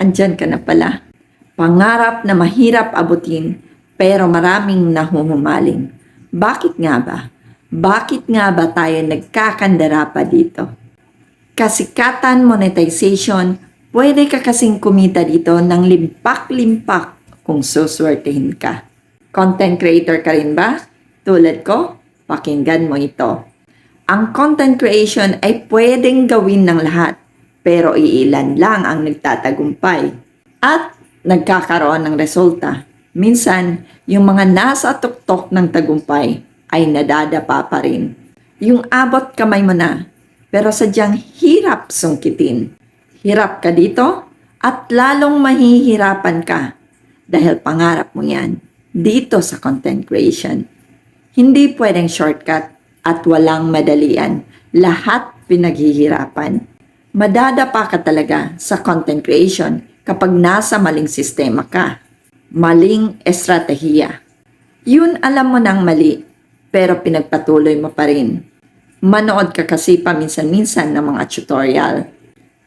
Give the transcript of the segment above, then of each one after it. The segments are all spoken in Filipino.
andyan ka na pala. Pangarap na mahirap abutin, pero maraming nahuhumaling. Bakit nga ba? Bakit nga ba tayo nagkakandara pa dito? Kasikatan monetization, pwede ka kasing kumita dito ng limpak-limpak kung suswertehin ka. Content creator ka rin ba? Tulad ko, pakinggan mo ito. Ang content creation ay pwedeng gawin ng lahat, pero iilan lang ang nagtatagumpay at nagkakaroon ng resulta. Minsan, yung mga nasa tuktok ng tagumpay ay nadadapa pa rin. Yung abot kamay mo na, pero sadyang hirap sungkitin. Hirap ka dito at lalong mahihirapan ka dahil pangarap mo yan dito sa content creation. Hindi pwedeng shortcut at walang madalian. Lahat pinaghihirapan. Madadapa ka talaga sa content creation kapag nasa maling sistema ka. Maling estratehiya. Yun alam mo nang mali, pero pinagpatuloy mo pa rin. Manood ka kasi paminsan-minsan ng mga tutorial.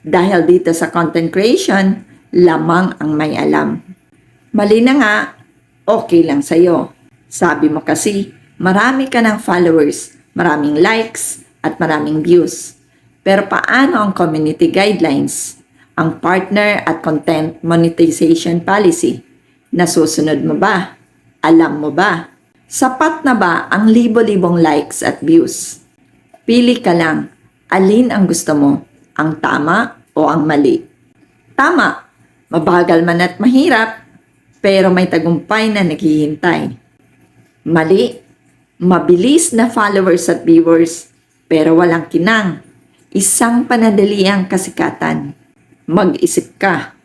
Dahil dito sa content creation, lamang ang may alam. Mali na nga, okay lang sa'yo. Sabi mo kasi, marami ka ng followers, maraming likes, at maraming views. Pero paano ang community guidelines, ang partner at content monetization policy? Nasusunod mo ba? Alam mo ba? Sapat na ba ang libo-libong likes at views? Pili ka lang, alin ang gusto mo, ang tama o ang mali? Tama, mabagal man at mahirap, pero may tagumpay na naghihintay. Mali, mabilis na followers at viewers, pero walang kinang. Isang panadaliang kasikatan. Mag-isip ka.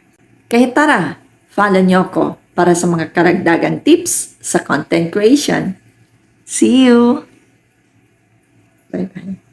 Kaya tara, follow niyo ko para sa mga karagdagang tips sa content creation. See you! Bye-bye.